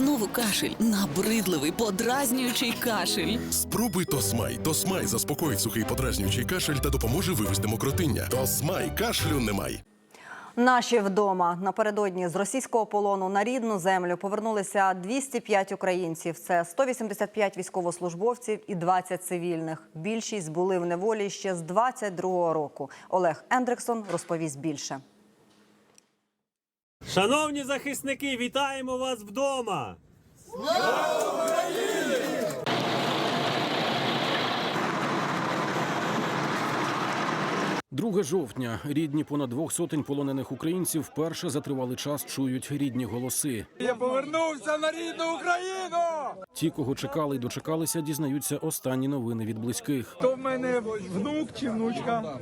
Знову кашель, набридливий, подразнюючий кашель. Спробуй Тосмай. Тосмай заспокоїть сухий подразнюючий кашель та допоможе вивести мокротиння. Тосмай кашлю немає. Наші вдома напередодні з російського полону на рідну землю повернулися 205 українців. Це 185 військовослужбовців і 20 цивільних. Більшість були в неволі ще з 22-го року. Олег Ендриксон розповість більше. Шановні захисники, вітаємо вас вдома! 2 жовтня рідні понад двох сотень полонених українців вперше за тривалий час чують рідні голоси. Я повернувся на рідну Україну! Ті, кого чекали і дочекалися, дізнаються останні новини від близьких. То в мене внук чи внучка?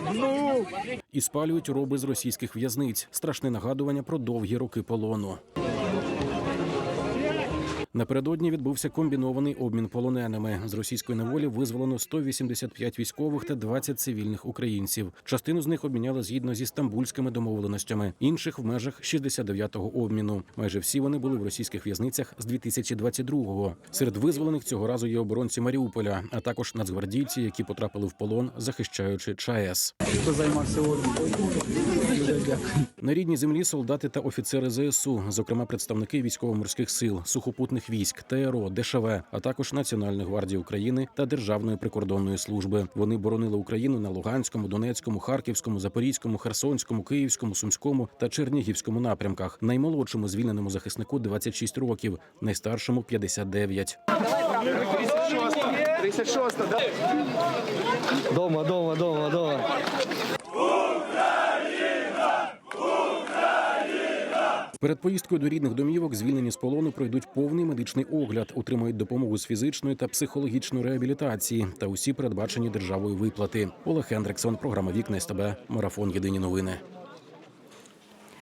Внук! і спалюють роби з російських в'язниць. Страшне нагадування про довгі роки полону. Напередодні відбувся комбінований обмін полоненими. З російської неволі визволено 185 військових та 20 цивільних українців. Частину з них обміняли згідно зі стамбульськими домовленостями, інших в межах 69-го обміну. Майже всі вони були в російських в'язницях з 2022-го. Серед визволених цього разу є оборонці Маріуполя, а також нацгвардійці, які потрапили в полон, захищаючи ЧАЕС. Хто займався? На рідній землі солдати та офіцери ЗСУ, зокрема представники військово-морських сил, сухопутних військ, ТРО, ДШВ, а також Національної гвардії України та Державної прикордонної служби. Вони боронили Україну на Луганському, Донецькому, Харківському, Запорізькому, Херсонському, Київському, Сумському та Чернігівському напрямках. Наймолодшому звільненому захиснику 26 років, найстаршому 59. Дома, дома, дома, дома. Перед поїздкою до рідних домівок звільнені з полону пройдуть повний медичний огляд, отримають допомогу з фізичної та психологічної реабілітації та усі передбачені державою виплати. Олег Хендриксон, програма Вікна СТБ, марафон Єдині новини.